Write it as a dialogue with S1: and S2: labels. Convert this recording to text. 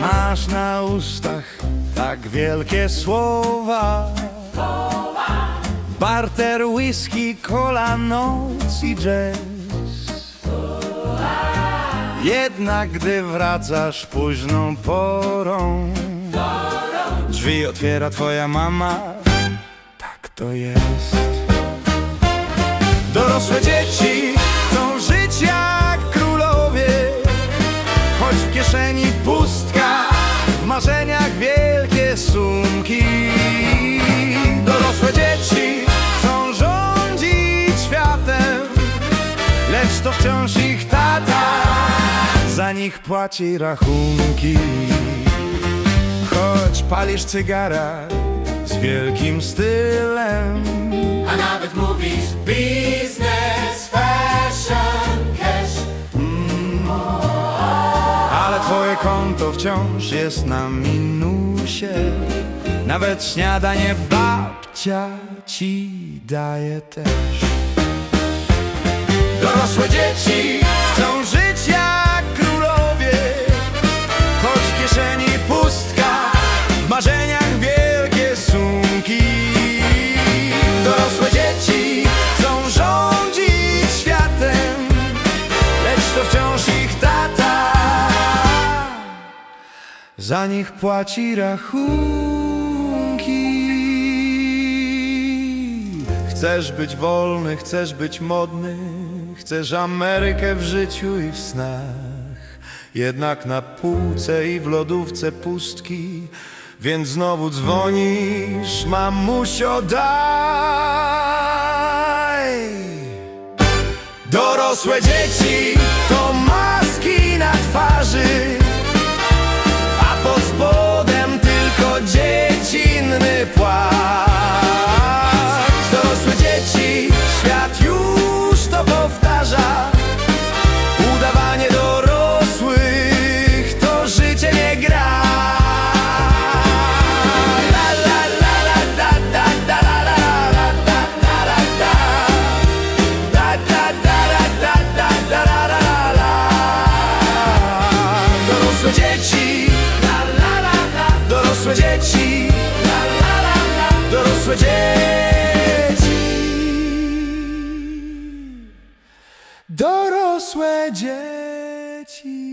S1: Masz na ustach tak wielkie słowa. Barter, whisky, cola, noc i jazz Jednak gdy wracasz późną porą Drzwi otwiera twoja mama. Tak to jest. Dorosłe dzieci chcą żyć jak królowie Choć w kieszeni pustka W marzeniach wielkie sumki. Dorosłe dzieci chcą rządzić światem Lecz to wciąż ich tata Za nich płaci rachunki. Choć palisz cygara Z wielkim stylem.
S2: A nawet mówisz biznes, fashion, cash.
S1: Ale twoje konto wciąż jest na minusie. Nawet śniadanie babcia ci daje też to wciąż ich tata. Za nich płaci rachunki. Chcesz być wolny, chcesz być modny. Chcesz Amerykę w życiu i w snach. Jednak na półce i w lodówce pustki. Więc znowu dzwonisz, mamusio daj Dorosłe dzieci to maski na twarzy dorosłe dzieci Dorosłe dzieci. Dorosłe dzieci.